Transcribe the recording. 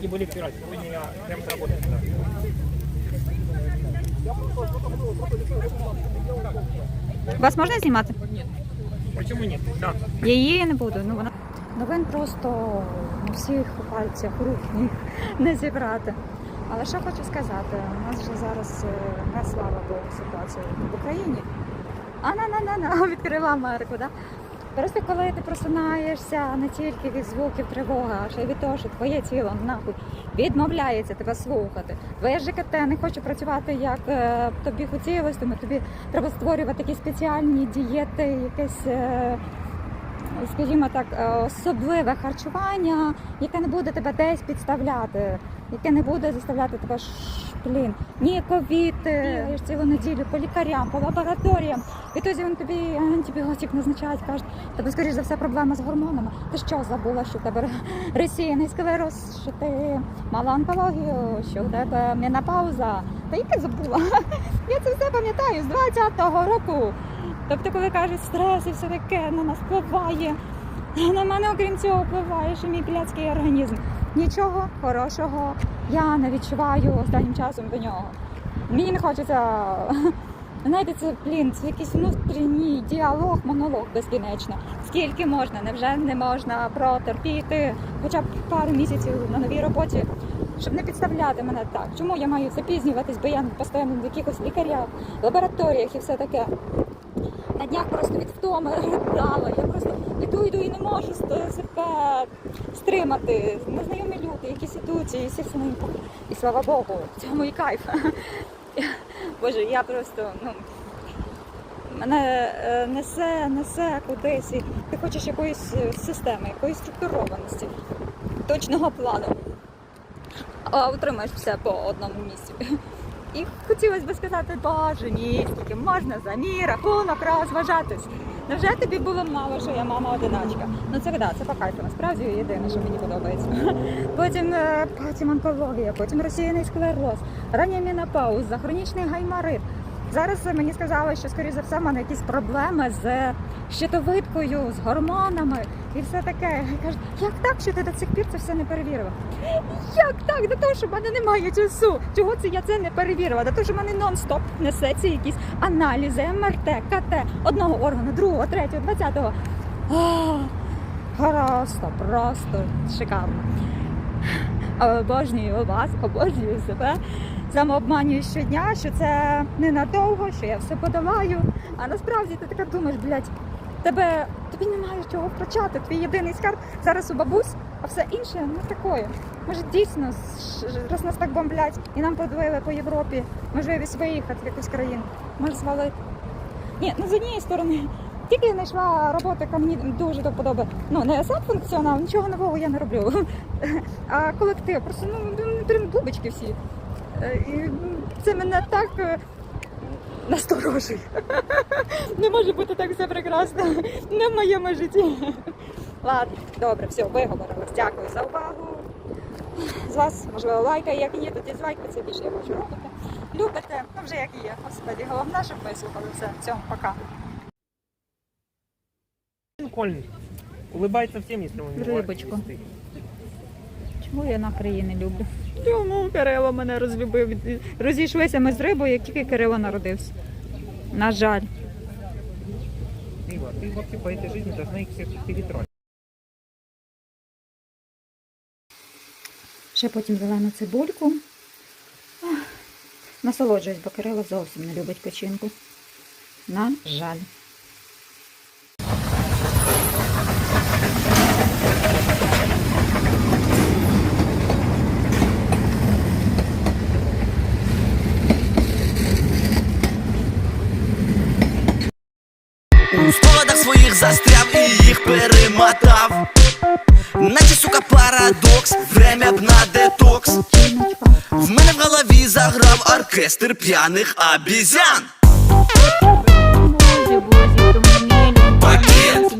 не были вчера, сегодня я прям с работы сюда. Вас можна знімати? Почему нет? Да. Я її не буду. Ну вона новин просто на всіх пальцях рук ніг не зібрати. Але що хочу сказати, у нас вже зараз е, не слава Богу ситуація в Україні. А на на на на відкрила Америку, да? Просто коли ти просинаєшся не тільки від звуків тривоги, а ще й від того, що твоє тіло нахуй відмовляється тебе слухати. Твоє ЖКТ не хоче працювати як е, тобі хотілося, тому тобі треба створювати якісь спеціальні дієти, якесь. Е, Скажімо так, е, особливе харчування, яке не буде тебе десь підставляти, яке не буде заставляти тебе блін, ні ковід, бігаєш цілу неділю по лікарям, по лабораторіям. І тоді він тобі антибіотик назначають, кажуть, тебе скоріш за все проблема з гормонами. Ти що забула, що в тебе російний склероз, що ти мала онкологію, що в тебе менопауза. Та яке забула? Я це все пам'ятаю з 20-го року. Тобто, коли кажуть стрес і все таке на нас впливає, на мене, окрім цього, впливає, що мій блядський організм. Нічого хорошого я не відчуваю останнім часом до нього. Мені не хочеться. Знаєте, це блін, це якийсь внутрішній діалог, монолог безкінечно. Скільки можна, невже не можна протерпіти хоча б пару місяців на новій роботі, щоб не підставляти мене так. Чому я маю запізнюватись, бо я постійно в якихось лікарях, лабораторіях і все таке. На днях просто від втоми ридала. Я просто іду, іду і не можу себе стримати. Незнайомі люди, якісь ідуть, і всі все. І слава Богу, в цьому і кайф. Боже, я просто, ну. Мене е, несе, несе кудись. І ти хочеш якоїсь е, системи, якоїсь структурованості, точного плану. А утримаєш все по одному місці. І хотілося б сказати, боже, ні, скільки можна за мій рахунок розважатись. Невже тобі було мало, що я мама одиначка? Ну це да, це по кайфу, насправді єдине, що мені подобається. Потім, е, потім онкологія, потім розсіяний склероз, рання менопауза, хронічний гайморит. Зараз мені сказали, що скоріше за все в мене якісь проблеми з щитовидкою, з гормонами і все таке. І кажуть, як так, що ти до цих пір це все не перевірила? Як так? До того, що в мене немає часу. Чого це я це не перевірила? До того, що в мене нон-стоп несеться якісь аналізи, МРТ, КТ одного органу, другого, третього, двадцятого. Просто, просто шикарно. Обожнюю вас, обожнюю себе. Самообманюю щодня, що це ненадовго, що я все подолаю. А насправді ти така думаєш, блядь, тебе тобі немає чого втрачати. Твій єдиний скарб зараз у бабусь, а все інше не такое. Може дійсно, раз нас так бомблять і нам подвили по Європі можливість виїхати в якусь країну. Може звалити. Ні, ну з однієї сторони. Тільки я знайшла роботу, яка мені дуже до вподоби. Ну, не сам функціонал, нічого нового я не роблю. А колектив, просто ну, ну, прям бубочки всі. Е, І це мене так е, насторожує. Не може бути так все прекрасно. Не в моєму житті. Ладно, добре, все, виговорилась. Дякую за увагу. З вас, можливо, лайка, як є, то дізлайк, це більше я хочу робити. Любите, ну вже як і є. Господи, головне, щоб ви слухали все. Все, пока. Прикольный. Улыбается всем, если он не Рыбочку. важный, чистый. Чому я на країни люблю? Чому Кирило мене розлюбив? Розійшлися ми з рибою, як тільки Кирило народився. На жаль. Ива, ты вообще по этой жизни должна их всех перетрать. Ще потім зелену цибульку. Ах, Насолоджуюсь, бо Кирило зовсім не любить печінку. На жаль. Застряв і їх перемотав. Наче сука парадокс, время б на детокс. В мене в голові заграв оркестр п'яних обізян. Боже,